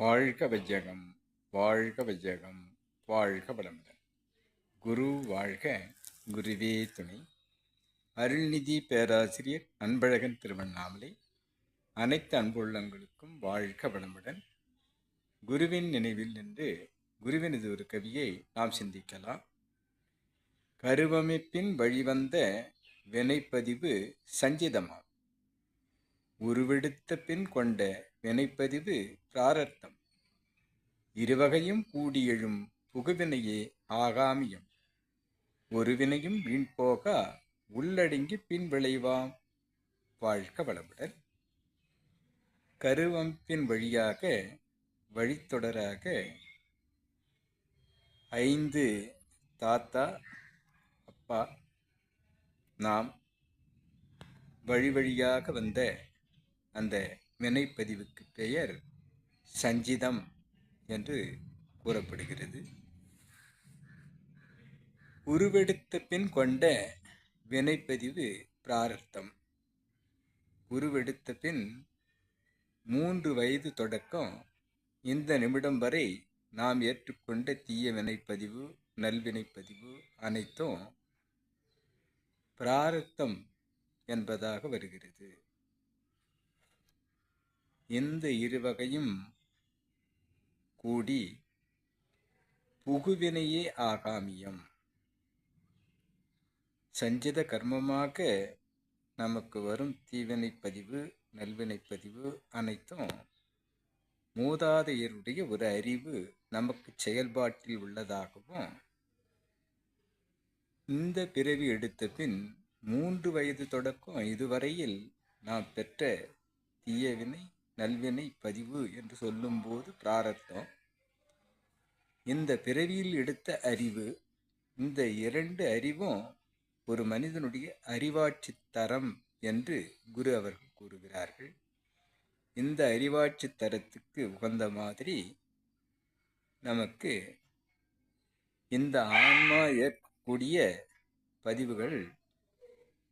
வாழ்க வையகம் வாழ்க வையகம் வாழ்க வளமுடன். குரு வாழ்க குருவே துணை. அருள்நிதி பேராசிரியர் அன்பழகன் திருவண்ணாமலை. அனைத்து அன்புள்ளங்களுக்கும் வாழ்க வளமுடன். குருவின் நினைவில் நின்று குருவினது ஒரு கவியை நாம் சிந்திக்கலாம். கருவமைப்பின் வழிவந்த வினைப்பதிவு சஞ்சிதமாம். உருவெடுத்த பின் கொண்ட வினைப்பதிவு பிராரத்தம் இருவகையும் கூடியெழும் புகுவினையே ஆகாமியம். ஒரு வினையும் வீண் போக உள்ளடங்கி பின் விளைவாம். வாழ்க வளமுடன். கருவம்பின் வழியாக வழித்தொடராக. ஐந்து தாத்தா அப்பா நாம் வழி வழியாக வந்த அந்த வினைப்பதிவுக்கு பெயர் சஞ்சிதம் என்று கூறப்படுகிறது. உருவெடுத்த பின் கொண்ட வினைப்பதிவு பிராரத்தம் உருவெடுத்த பின் மூன்று வயது தொடக்கம் இந்த நிமிடம் வரை நாம் ஏற்றுக்கொண்ட தீய வினைப்பதிவு நல்வினைப்பதிவு அனைத்தும் பிராரத்தம் என்பதாக வருகிறது. இந்த இருவகையும் கூடி புகுவினையே ஆகாமியம். சஞ்சித கர்மமாக நமக்கு வரும் தீவினைப்பதிவு நல்வினைப்பதிவு அனைத்தும் மூதாதையருடைய ஒரு அறிவு நமக்கு செயல்பாட்டில் உள்ளதாகவும் இந்த பிறவி எடுத்த பின் மூன்று வயது தொடக்கம் இதுவரையில் நாம் பெற்ற தீயவினை நல்வினை பதிவு என்று சொல்லும்போது பிராரத்தம் இந்த பிறவியில் எடுத்த அறிவு இந்த இரண்டு அறிவும் ஒரு மனிதனுடைய அறிவாட்சி தரம் என்று குரு அவர்கள் கூறுகிறார்கள். இந்த அறிவாட்சி தரத்துக்கு உகந்த மாதிரி நமக்கு இந்த ஆன்மா ஏற்கக்கூடிய பதிவுகள்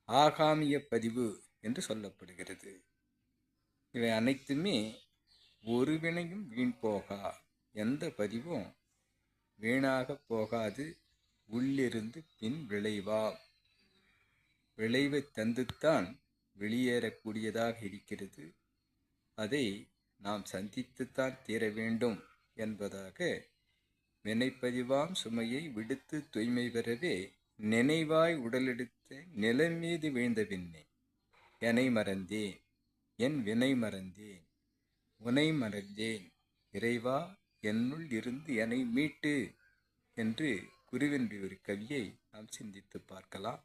ஆகாமிய பதிவு என்று சொல்லப்படுகிறது. இவை அனைத்துமே ஒரு வினையும் வீண் போகா. எந்த பதிவும் வீணாக போகாது. உள்ளிருந்து பின் விளைவா. விளைவை தந்துத்தான் வெளியேறக்கூடியதாக இருக்கிறது. அதை நாம் சந்தித்துத்தான் தீர வேண்டும் என்பதாக வினைப்பதிவாம் சுமையை விடுத்து தூய்மை பெறவே நினைவாய் உடலெடுத்த நிலம் மீது வீழ்ந்த பின்னே என்னை மறந்தேன். என் வினை மறந்தேன். உனை மறந்தேன். இறைவா என்னுள் இருந்து என்னை மீட்டு என்று குருவின்றி ஒரு கவியை நாம் சிந்தித்து பார்க்கலாம்.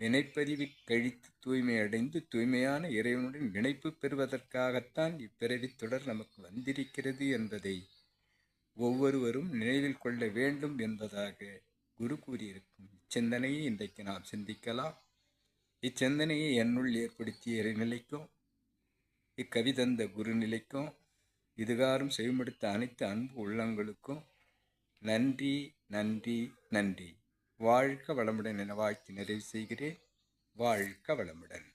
வினைப்பதிவு கழித்து தூய்மை அடைந்து தூய்மையான இறைவனுடன் இணைப்பு பெறுவதற்காகத்தான் இப்பிறவி தொடர் நமக்கு வந்திருக்கிறது என்பதை ஒவ்வொருவரும் நினைவில் கொள்ள வேண்டும் என்பதாக குரு கூறியிருக்கும் இச்சிந்தனையை இன்றைக்கு நாம் சிந்திக்கலாம். இச்சிந்தனையை என்னுள் ஏற்படுத்திய இறைநிலைக்கும் இக்கவிதந்த குருநிலைக்கும் இதுகாரும் செய்மடுத்த அனைத்து அன்பு உள்ளங்களுக்கும் நன்றி நன்றி நன்றி. வாழ்க வளமுடன் என வாழ்த்து நிறைவு செய்கிறேன். வாழ்க வளமுடன்.